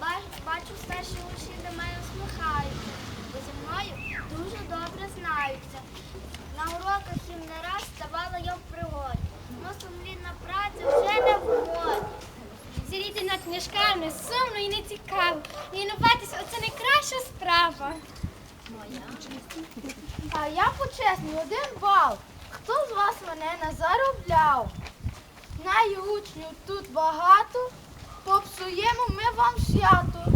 Бач- Бачу старші учні до мене усміхаються, бо зі мною дуже добре знаються. На уроках їм не раз ставала я в пригоді. Но сумлінна праця вже не вгоді. Сидіти над книжками сумно і не цікаво. Лінуватися оце найкраща справа. А я почесний один бал. Хто з вас мене не заробляв? Знаю учнів тут багато, попсуємо ми вам свято.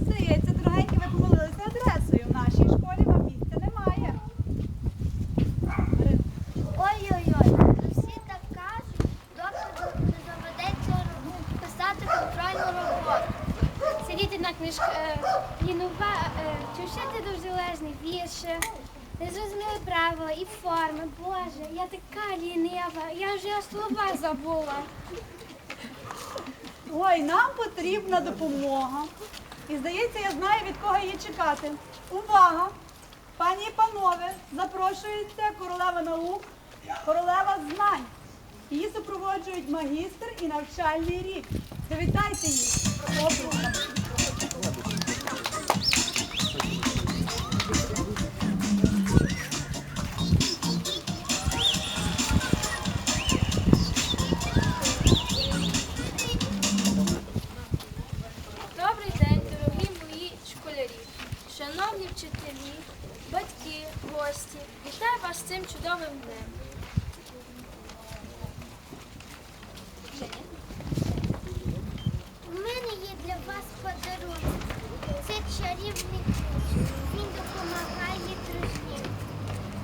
Здається, дорогенькі, ви помилилися адресою. В нашій школі вам місця немає. Ой-ой-ой, всі так кажуть, доки не заведеться писати контрольну роботу. Сидіти на книжках, лінува, е, чи вчити довжелезні вірші. Незрозуміли правила і форми. Боже, я така лінива, я вже слова забула. Ой, нам потрібна допомога. І здається, я знаю, від кого її чекати. Увага! Пані і панове, запрошується королева наук, королева знань. Її супроводжують магістр і навчальний рік. Привітайте їх. Шановні вчителі, батьки, гості. Вітаю вас з цим чудовим днем. У мене є для вас подарунок. Це чарівний ключ. Він допомагає дружні.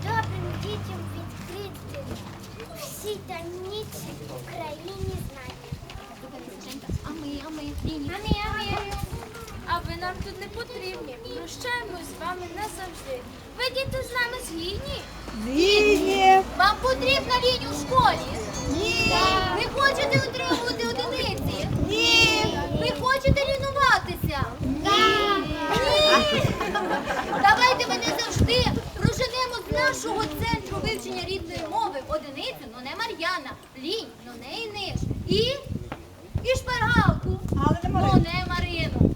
Добрим дітям відкрити всі таємниці в Україні знання. А ми, а ми, а ми, а ми. А ви нам тут не потрібні. Прощаємось з вами назавжди. Ви діти з нами згідні. Згідні. Вам потрібна лінія у школі. Ні. Ви хочете отримувати одиниці? Ні. Ви хочете лінуватися? Ні. Давайте ми не завжди проженемо з нашого центру вивчення рідної мови одиницю, но не Мар'яна, лінь, но не Іниш. І, і шпаргалку, Але не но Марина. не Марину.